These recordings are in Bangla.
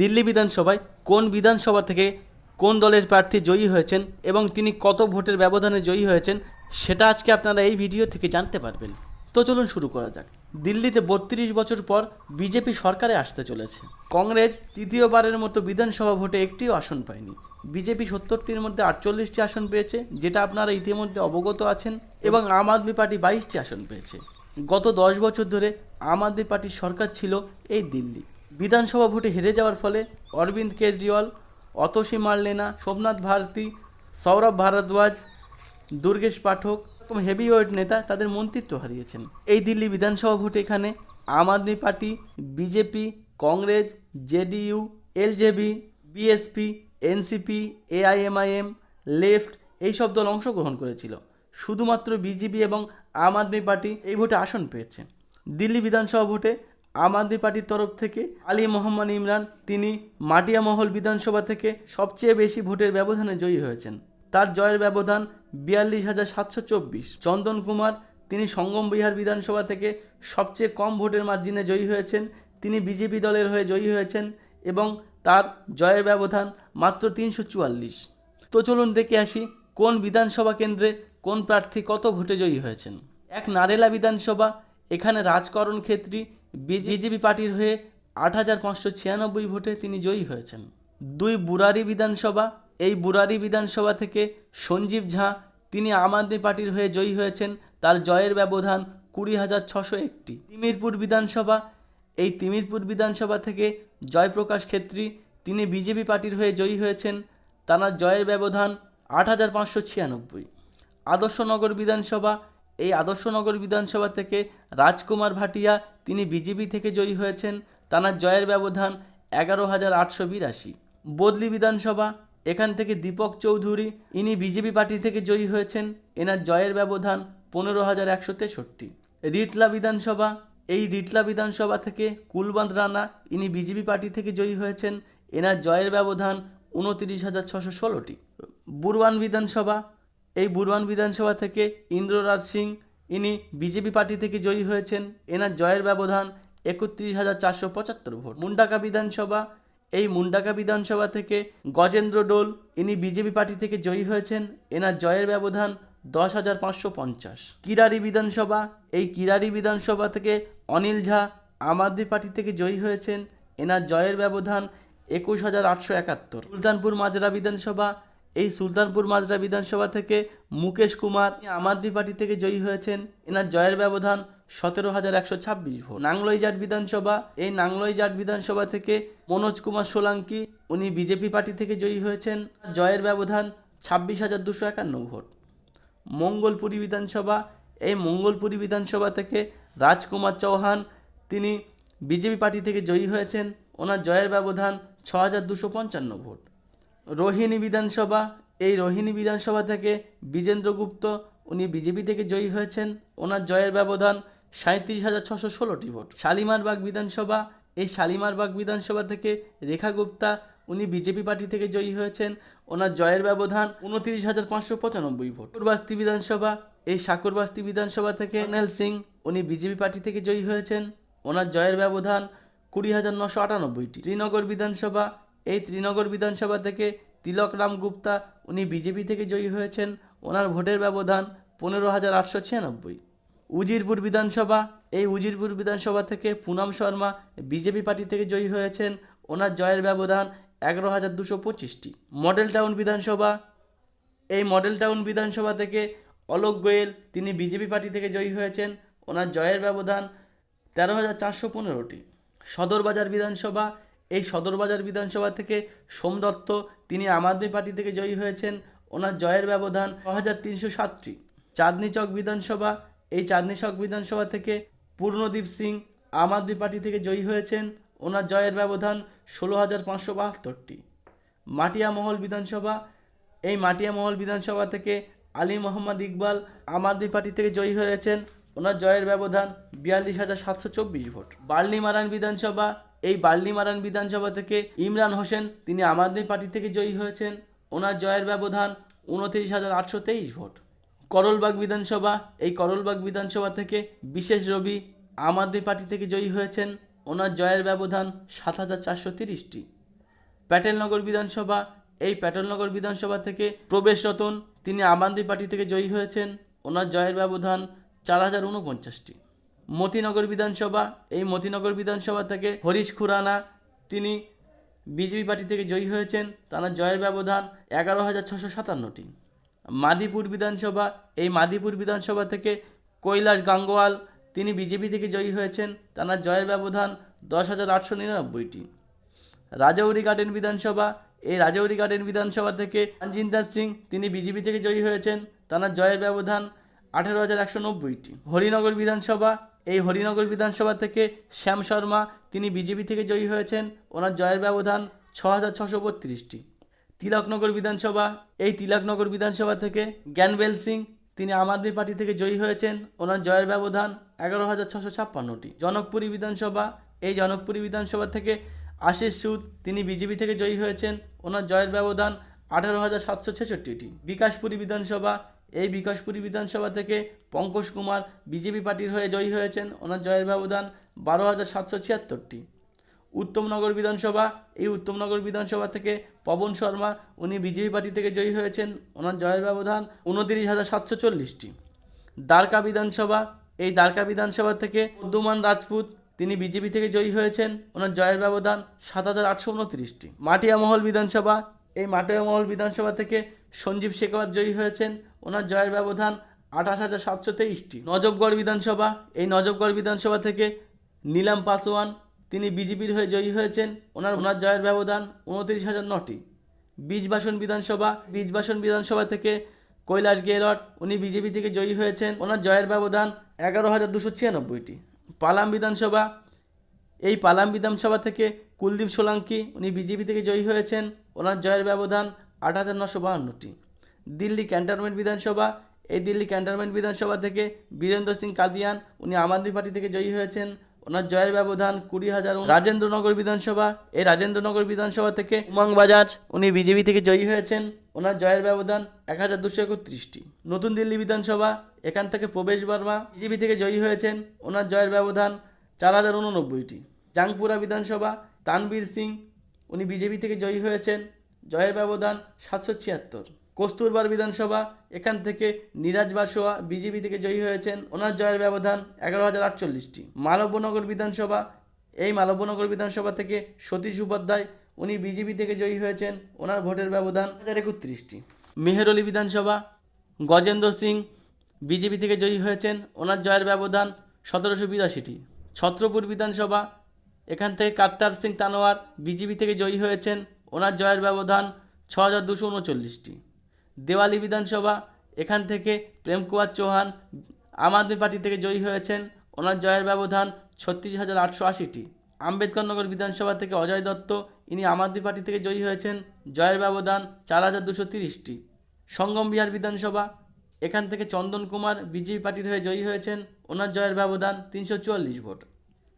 দিল্লি বিধানসভায় কোন বিধানসভা থেকে কোন দলের প্রার্থী জয়ী হয়েছেন এবং তিনি কত ভোটের ব্যবধানে জয়ী হয়েছেন, সেটা আজকে আপনারা এই ভিডিও থেকে জানতে পারবেন। তো চলুন শুরু করা যাক। দিল্লিতে বত্রিশ বছর পর বিজেপি সরকারে আসতে চলেছে। কংগ্রেস তৃতীয়বারের মতো বিধানসভা ভোটে একটিও আসন পায়নি। বিজেপি সত্তরটির মধ্যে আটচল্লিশটি আসন পেয়েছে, যেটা আপনারা ইতিমধ্যে অবগত আছেন, এবং আম আদমি পার্টি বাইশটি আসন পেয়েছে। গত দশ বছর ধরে আম আদমি পার্টির সরকার ছিল এই দিল্লি। বিধানসভা ভোটে হেরে যাওয়ার ফলে অরবিন্দ কেজরিওয়াল, অতসী মার্লেনা, সোমনাথ ভারতী, সৌরভ ভারদ্বাজ, দুর্গেশ পাঠক এরকম হেভিওয়েট নেতা তাদের মন্ত্রিত্ব হারিয়েছেন। এই দিল্লি বিধানসভা ভোটে এখানে Aam Aadmi party, BJP, Congress, JDU, LJP, BSP, NCP, AIMIM, left এইসব দল অংশগ্রহণ করেছিল। শুধুমাত্র বিজেপি এবং আম আদমি পার্টি এই ভোটে আসন পেয়েছে। দিল্লি বিধানসভা ভোটে আম আদমি পার্টির তরফ থেকে আলী মোহাম্মদ ইমরান, তিনি মাটিয়ামহল বিধানসভা থেকে সবচেয়ে বেশি ভোটের ব্যবধানে জয়ী হয়েছেন। তার জয়ের ব্যবধান বিয়াল্লিশ হাজার সাতশো চব্বিশ। চন্দন কুমার, তিনি সঙ্গম বিহার বিধানসভা থেকে সবচেয়ে কম ভোটের মার্জিনে জয়ী হয়েছেন। তিনি বিজেপি দলের হয়ে জয়ী হয়েছেন এবং তার জয়ের ব্যবধান মাত্র তিনশো চুয়াল্লিশ। তো চলুন দেখে আসি কোন বিধানসভা কেন্দ্রে কোন প্রার্থী কত ভোটে জয়ী হয়েছেন। এক নারেলা বিধানসভা এখানে রাজকরণ ক্ষেত্রী বিজেপি পার্টির হয়ে আট হাজার পাঁচশো ছিয়ানব্বই ভোটে তিনি জয়ী হয়েছেন। দুই বুরারি বিধানসভা, এই বুরারি বিধানসভা থেকে সঞ্জীব ঝা তিনি আম আদমি পার্টির হয়ে জয়ী হয়েছেন। তার জয়ের ব্যবধান কুড়ি হাজার ছশো একটি। তিমিরপুর বিধানসভা, এই তিমিরপুর বিধানসভা থেকে জয়প্রকাশ ক্ষেত্রী তিনি বিজেপি পার্টির হয়ে জয়ী হয়েছেন। তার জয়ের ব্যবধান আট হাজার পাঁচশো ছিয়ানব্বই। আদর্শনগর বিধানসভা এই আদর্শনগর বিধানসভা থেকে রাজকুমার ভাটিয়া, তিনি বিজেপি থেকে জয়ী হয়েছেন। তার জয়ের ব্যবধান এগারো হাজার আটশো বিরাশি। বদলি বিধানসভা, এখান থেকে দীপক চৌধুরী, ইনি বিজেপি পার্টি থেকে জয়ী হয়েছেন। এনার জয়ের ব্যবধান পনেরো হাজার একশো তেষট্টি। রিটলা বিধানসভা, এই রিটলা বিধানসভা থেকে কুলবান্ত রানা, ইনি বিজেপি পার্টি থেকে জয়ী হয়েছেন। এনার জয়ের ব্যবধান উনতিরিশ হাজার ছশো ষোলোটি। বুরওয়ান বিধানসভা এই বুরবান বিধানসভা থেকে ইন্দ্ররাজ সিং, ইনি বিজেপি পার্টি থেকে জয়ী হয়েছেন। এনার জয়ের ব্যবধান একত্রিশ হাজার চারশো পঁচাত্তর ভোট। মুন্ডাকা বিধানসভা, এই মুন্ডাকা বিধানসভা থেকে গজেন্দ্র ডোল ইনি বিজেপি পার্টি থেকে জয়ী হয়েছেন। এনার জয়ের ব্যবধান দশ হাজার পাঁচশো পঞ্চাশ। কিরারি বিধানসভা, এই কিরারি বিধানসভা থেকে অনিল ঝা আম আদমি পার্টি থেকে জয়ী হয়েছেন। এনার জয়ের ব্যবধান একুশ হাজার আটশো একাত্তর। সুলতানপুর মাজরা বিধানসভা এই সুলতানপুর মাজরা বিধানসভা থেকে মুকেশ কুমার আম আদমি পার্টি থেকে জয়ী হয়েছেন। এনার জয়ের ব্যবধান সতেরো হাজার একশো ছাব্বিশ ভোট। নাংলইজাট বিধানসভা, এই নাংলইজাট বিধানসভা থেকে মনোজ কুমার সোলাঙ্কি, উনি বিজেপি পার্টি থেকে জয়ী হয়েছেন। জয়ের ব্যবধান ছাব্বিশ হাজার দুশো একান্ন ভোট। মঙ্গলপুরী বিধানসভা, এই মঙ্গলপুরী বিধানসভা থেকে রাজকুমার চৌহান, তিনি বিজেপি পার্টি থেকে জয়ী হয়েছেন। ওনার জয়ের ব্যবধান ছ হাজার দুশো পঞ্চান্ন ভোট। রোহিণী বিধানসভা, এই রোহিণী বিধানসভা থেকে বিজেন্দ্র গুপ্ত, উনি বিজেপি থেকে জয়ী হয়েছেন। ওনার জয়ের ব্যবধান সাঁত্রিশ হাজার ছশো ষোলোটি ভোট। শালিমারবাগ বিধানসভা, এই শালিমারবাগ বিধানসভা থেকে রেখা গুপ্তা, উনি বিজেপি পার্টি থেকে জয়ী হয়েছেন। ওনার জয়ের ব্যবধান উনতিরিশ হাজার পাঁচশো পঁচানব্বই ভোট। সাকুরবাস্তি বিধানসভা, এই সাকুরবাস্তি বিধানসভা থেকে নেল সিং, উনি বিজেপি পার্টি থেকে জয়ী হয়েছেন। ওনার জয়ের ব্যবধান কুড়ি হাজার নশো আটানব্বইটি। শ্রীনগর বিধানসভা এই ত্রিনগর বিধানসভা থেকে তিলক রাম গুপ্তা, উনি বিজেপি থেকে জয়ী হয়েছেন। ওনার ভোটের ব্যবধান পনেরো হাজার আটশো ছিয়ানব্বই। উজিরপুর বিধানসভা, এই উজিরপুর বিধানসভা থেকে পুনম শর্মা বিজেপি পার্টি থেকে জয়ী হয়েছেন। ওনার জয়ের ব্যবধান এগারো হাজার দুশো পঁচিশটি। মডেল টাউন বিধানসভা, এই মডেল টাউন বিধানসভা থেকে অলোক গোয়েল, তিনি বিজেপি পার্টি থেকে জয়ী হয়েছেন। ওনার জয়ের ব্যবধান তেরো হাজার চারশো পনেরোটি। সদরবাজার বিধানসভা এই সদরবাজার বিধানসভা থেকে সোম দত্ত, তিনি আম আদমি পার্টি থেকে জয়ী হয়েছেন। ওনার জয়ের ব্যবধান ছ হাজার তিনশো সাতটি। চাঁদনি চক বিধানসভা, এই চাঁদনি চক বিধানসভা থেকে পূর্ণদীপ সিং আম আদমি পার্টি থেকে জয়ী হয়েছেন। ওনার জয়ের ব্যবধান ষোলো হাজার পাঁচশো বাহাত্তরটি। মাটিয়ামহল বিধানসভা, এই মাটিয়ামহল বিধানসভা থেকে আলী মোহাম্মদ ইকবাল আম আদমি পার্টি থেকে জয়ী হয়েছেন। ওনার জয়ের ব্যবধান বিয়াল্লিশ হাজার সাতশো চব্বিশ ভোট। বার্লিমারান বিধানসভা, এই বার্লিমারান বিধানসভা থেকে ইমরান হোসেন, তিনি আম আদমি পার্টি থেকে জয়ী হয়েছেন। ওনার জয়ের ব্যবধান উনত্রিশ হাজার আটশো তেইশ ভোট। করলবাগ বিধানসভা, এই করলবাগ বিধানসভা থেকে বিশেষ রবি আম আদমি পার্টি থেকে জয়ী হয়েছেন। ওনার জয়ের ব্যবধান সাত হাজার চারশো তিরিশটি। প্যাটেলনগর বিধানসভা, এই প্যাটেলনগর বিধানসভা থেকে প্রবেশ রতন, তিনি আম আদমি পার্টি থেকে জয়ী হয়েছেন। ওনার জয়ের ব্যবধান চার হাজার উনপঞ্চাশটি মতিনগর বিধানসভা, এই মতিনগর বিধানসভা থেকে হরিশ খুরানা, তিনি বিজেপি পার্টি থেকে জয়ী হয়েছেন। তার জয়ের ব্যবধান এগারো হাজার ছশো সাতান্নটি। মাদিপুর বিধানসভা, এই মাদিপুর বিধানসভা থেকে কৈলাস গাঙ্গোয়াল, তিনি বিজেপি থেকে জয়ী হয়েছেন। তার জয়ের ব্যবধান দশ হাজার আটশো নিরানব্বইটি। রাজাউরি গার্ডেন বিধানসভা, এই রাজাউরি গার্ডেন বিধানসভা থেকে রঞ্জিন্দার সিং, তিনি বিজেপি থেকে জয়ী হয়েছেন। তার জয়ের ব্যবধান আঠেরো হাজার একশো নব্বইটি। হরিনগর বিধানসভা, এই হরিনগর বিধানসভা থেকে শ্যাম শর্মা, তিনি বিজেপি থেকে জয়ী হয়েছেন। ওনার জয়ের ব্যবধান ছ হাজার ছশো বত্রিশটি। তিলকনগর বিধানসভা, এই তিলকনগর বিধানসভা থেকে জ্ঞানবেল সিং, তিনি আম আদমি পার্টি থেকে জয়ী হয়েছেন। ওনার জয়ের ব্যবধান এগারো হাজার ছশো ছাপ্পান্নটি। জনকপুরী বিধানসভা, এই জনকপুরী বিধানসভা থেকে আশিস সুদ, তিনি বিজেপি থেকে জয়ী হয়েছেন। ওনার জয়ের ব্যবধান আঠারো হাজার সাতশো ছেষট্টিটি। বিকাশপুরী বিধানসভা এই বিকাশপুরী বিধানসভা থেকে পঙ্কজ কুমার বিজেপি পার্টির হয়ে জয়ী হয়েছেন। ওনার জয়ের ব্যবধান বারো হাজার সাতশো ছিয়াত্তরটি। উত্তমনগর বিধানসভা, এই উত্তমনগর বিধানসভা থেকে পবন শর্মা, উনি বিজেপি পার্টি থেকে জয়ী হয়েছেন। ওনার জয়ের ব্যবধান উনতিরিশ হাজার সাতশো চল্লিশটি। দ্বারকা বিধানসভা, এই দ্বারকা বিধানসভা থেকে উদ্যমান রাজপুত, তিনি বিজেপি থেকে জয়ী হয়েছেন। ওনার জয়ের ব্যবধান সাত হাজার আটশো উনত্রিশটি। মাটিয়ামহল বিধানসভা, এই মাটিয়ামহল বিধানসভা থেকে সঞ্জীব শেখাওয়াত জয়ী হয়েছেন। ওনার জয়ের ব্যবধান আঠাশ হাজার সাতশো তেইশটি। নজবগড় বিধানসভা, এই নজবগড় বিধানসভা থেকে নীলাম পাসওয়ান, তিনি বিজেপির হয়ে জয়ী হয়েছেন, ওনার ওনার জয়ের ব্যবধান উনত্রিশ হাজার নটি। বীজবাসন বিধানসভা বীজবাসন বিধানসভা থেকে কৈলাস গেহলট, উনি বিজেপি থেকে জয়ী হয়েছেন, ওনার জয়ের ব্যবধান এগারো হাজার দুশো ছিয়ানব্বইটি। পালাম বিধানসভা, এই পালাম বিধানসভা থেকে কুলদীপ সোলাঙ্কি, উনি বিজেপি থেকে জয়ী হয়েছেন, ওনার জয়ের ব্যবধান আট হাজার নশো বাহান্নটি। দিল্লি ক্যান্টনমেন্ট বিধানসভা। এই দিল্লি ক্যান্টনমেন্ট বিধানসভা থেকে বীরেন্দ্র সিং কাদিয়ান, উনি আম আদমি পার্টি থেকে জয়ী হয়েছেন। ওনার জয়ের ব্যবধান কুড়ি হাজার রাজেন্দ্রনগর বিধানসভা। এই রাজেন্দ্রনগর বিধানসভা থেকে উমং বাজাজ উনি বিজেপি থেকে জয়ী হয়েছেন। ওনার জয়ের ব্যবধান এক হাজার দুশো একত্রিশটি। নতুন দিল্লি বিধানসভা, এখান থেকে প্রবেশ বর্মা বিজেপি থেকে জয়ী হয়েছেন। ওনার জয়ের ব্যবধান চার হাজার উননব্বইটি। জাংপুরা বিধানসভা, তানবীর সিং, উনি বিজেপি থেকে জয়ী হয়েছেন। জয়ের ব্যবধান সাতশো ছিয়াত্তর। কস্তুরবার বিধানসভা, এখান থেকে নিরাজ বাসোয়া বিজেপি থেকে জয়ী হয়েছেন। ওনার জয়ের ব্যবধান এগারো হাজার আটচল্লিশটি। মালব্যনগর বিধানসভা, এই মালব্যনগর বিধানসভা থেকে সতীশ উপাধ্যায়, উনি বিজেপি থেকে জয়ী হয়েছেন। ওনার ভোটের ব্যবধান হাজার একত্রিশটি। মেহেরলি বিধানসভা, গজেন্দ্র সিং বিজেপি থেকে জয়ী হয়েছেন। ওনার জয়ের ব্যবধান সতেরোশো বিরাশিটি। ছত্রপুর বিধানসভা, এখান থেকে কাত্তার সিং তানোয়ার বিজেপি থেকে জয়ী হয়েছেন। ওনার জয়ের ব্যবধান ছ হাজার দুশো উনচল্লিশটি। দেওয়ালি বিধানসভা, এখান থেকে প্রেম কুমার চৌহান আম আদমি পার্টি থেকে জয়ী হয়েছেন। ওনার জয়ের ব্যবধান ছত্রিশ হাজার আটশো আশিটি। আম্বেদকরনগর বিধানসভা থেকে অজয় দত্ত, ইনি আম আদমি পার্টি থেকে জয়ী হয়েছেন। জয়ের ব্যবধান চার হাজার দুশো তিরিশটি। সঙ্গম বিহার বিধানসভা, এখান থেকে চন্দন কুমার বিজেপি পার্টির হয়ে জয়ী হয়েছেন। ওনার জয়ের ব্যবধান তিনশো চুয়াল্লিশ ভোট।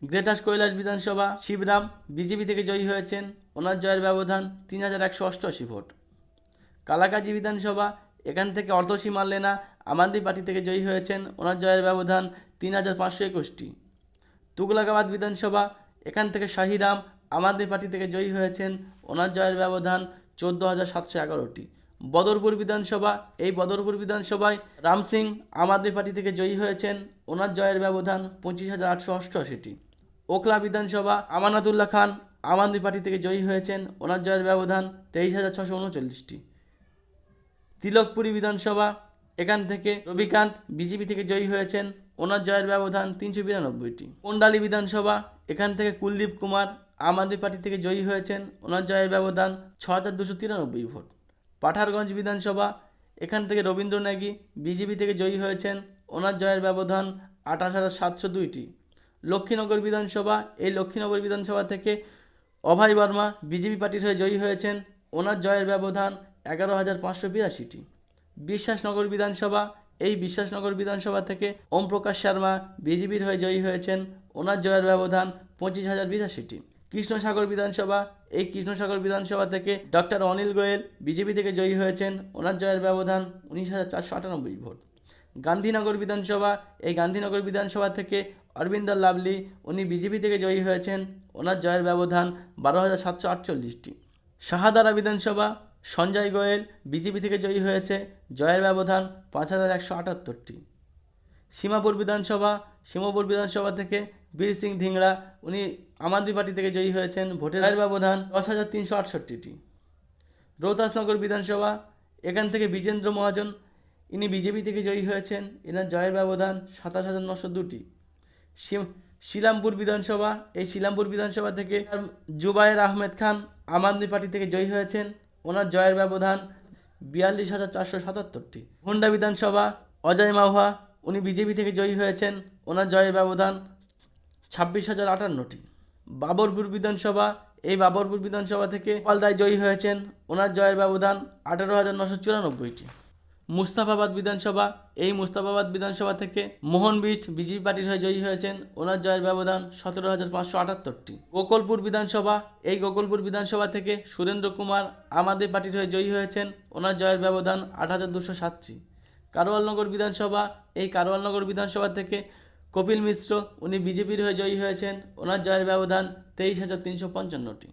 গ্রেটাস কৈলাস বিধানসভা, শিবরাম বিজেপি থেকে জয়ী হয়েছেন। ওনার জয়ের ব্যবধান তিন হাজার একশো অষ্টআশি ভোট। কালাকাজি বিধানসভা, এখান থেকে অর্ধসী মাল্লেনা আম আদমি পার্টি থেকে জয়ী হয়েছেন ওনার জয়ের ব্যবধান তিন হাজার পাঁচশো একুশটি। তুগলাকাবাদ বিধানসভা, এখান থেকে শাহিরাম আম আদমি পার্টি থেকে জয়ী হয়েছেন ওনার জয়ের ব্যবধান চোদ্দ হাজার সাতশো এগারোটি। বদরপুর বিধানসভা, এই বদরপুর বিধানসভায় রাম সিং আম আদমি পার্টি থেকে জয়ী হয়েছেন ওনার জয়ের ব্যবধান পঁচিশ হাজার আটশো অষ্টআশিটি। ওখলা বিধানসভা, আমানাতুল্লাহ খান আম আদমি পার্টি থেকে জয়ী হয়েছেন ওনার জয়ের ব্যবধান তেইশ হাজার ছশো উনচল্লিশটি। তিলকপুরী বিধানসভা, এখান থেকে রবিকান্ত, বিজেপি থেকে জয়ী হয়েছেন, ওনার জয়ের ব্যবধান তিনশো বিরানব্বইটি। কোন্ডালী বিধানসভা, এখান থেকে কুলদীপ কুমার, আম আদমি পার্টি থেকে জয়ী হয়েছেন, ওনার জয়ের ব্যবধান ছ হাজার দুশো তিরানব্বই ভোট। পাঠারগঞ্জ বিধানসভা, এখান থেকে রবীন্দ্র ন্যাগি বিজেপি থেকে জয়ী হয়েছেন, ওনার জয়ের ব্যবধান আঠাশ হাজার সাতশো দুইটি। লক্ষ্মীনগর বিধানসভা, এই লক্ষ্মীনগর বিধানসভা থেকে অভয় বর্মা, বিজেপি পার্টির হয়ে জয়ী হয়েছেন, ওনার জয়ের ব্যবধান এগারো হাজার পাঁচশো বিরাশিটি। বিশ্বাসনগর বিধানসভা, এই বিশ্বাসনগর বিধানসভা থেকে ওম প্রকাশ শর্মা বিজেপির হয়ে জয়ী হয়েছেন। ওনার জয়ের ব্যবধান পঁচিশ হাজার বিরাশিটি। কৃষ্ণসাগর বিধানসভা, এই কৃষ্ণসাগর বিধানসভা থেকে ডক্টর অনিল গোয়েল বিজেপি থেকে জয়ী হয়েছেন। ওনার জয়ের ব্যবধান উনিশ হাজার চারশো আটানব্বই ভোট। গান্ধীনগর বিধানসভা, এই গান্ধীনগর বিধানসভা থেকে অরবিন্দ লাভলি উনি বিজেপি থেকে জয়ী হয়েছেন। ওনার জয়ের ব্যবধান বারো হাজার সাতশো আটচল্লিশটি। শাহাদারা বিধানসভা সঞ্জয় গোয়েল বিজেপি থেকে জয়ী হয়েছে। জয়ের ব্যবধান পাঁচ হাজার একশো আটাত্তরটি। সীমাপুর বিধানসভা সীমাপুর বিধানসভা থেকে বীর সিং ধিংড়া, উনি আম আদমি পার্টি থেকে জয়ী হয়েছেন। ভোটের ব্যবধান দশ হাজার তিনশো আটষট্টিটি। রৌতাসনগর বিধানসভা, এখান থেকে বিজেন্দ্র মহাজন, ইনি বিজেপি থেকে জয়ী হয়েছেন। এনার জয়ের ব্যবধান সাতাশ হাজার নশো দুটি। শিলামপুর বিধানসভা, এই শিলামপুর বিধানসভা থেকে জুবায়ের আহমেদ খান আম আদমি পার্টি থেকে জয়ী হয়েছেন। ওনার জয়ের ব্যবধান বিয়াল্লিশ হাজার চারশো সাতাত্তরটি। হুন্ডা বিধানসভা, অজয় মাহুয়া, উনি বিজেপি থেকে জয়ী হয়েছেন, ওনার জয়ের ব্যবধান ছাব্বিশ হাজার আটান্নটি। বাবরপুর বিধানসভা, এই বাবরপুর বিধানসভা থেকে পালদায় জয়ী হয়েছেন, ওনার জয়ের ব্যবধান আঠেরো হাজার নশো চুরানব্বইটি। মুস্তাফাবাদ বিধানসভা, এই মুস্তাফাবাদ বিধানসভা থেকে মোহন বিষ্ট বিজেপি পার্টির হয়ে জয়ী হয়েছেন। ওনার জয়ের ব্যবধান সতেরো হাজার পাঁচশো আটাত্তরটি। গোকুলপুর বিধানসভা, এই গোকুলপুর বিধানসভা থেকে সুরেন্দ্র কুমার আমাদের পার্টির হয়ে জয়ী হয়েছেন। ওনার জয়ের ব্যবধান আট হাজার দুশো সাতটি। কারওয়ালনগর বিধানসভা, এই কারওয়ালনগর বিধানসভা থেকে কপিল মিশ্র, উনি বিজেপির হয়ে জয়ী হয়েছেন। ওনার জয়ের ব্যবধান তেইশ হাজার তিনশো পঞ্চান্নটি।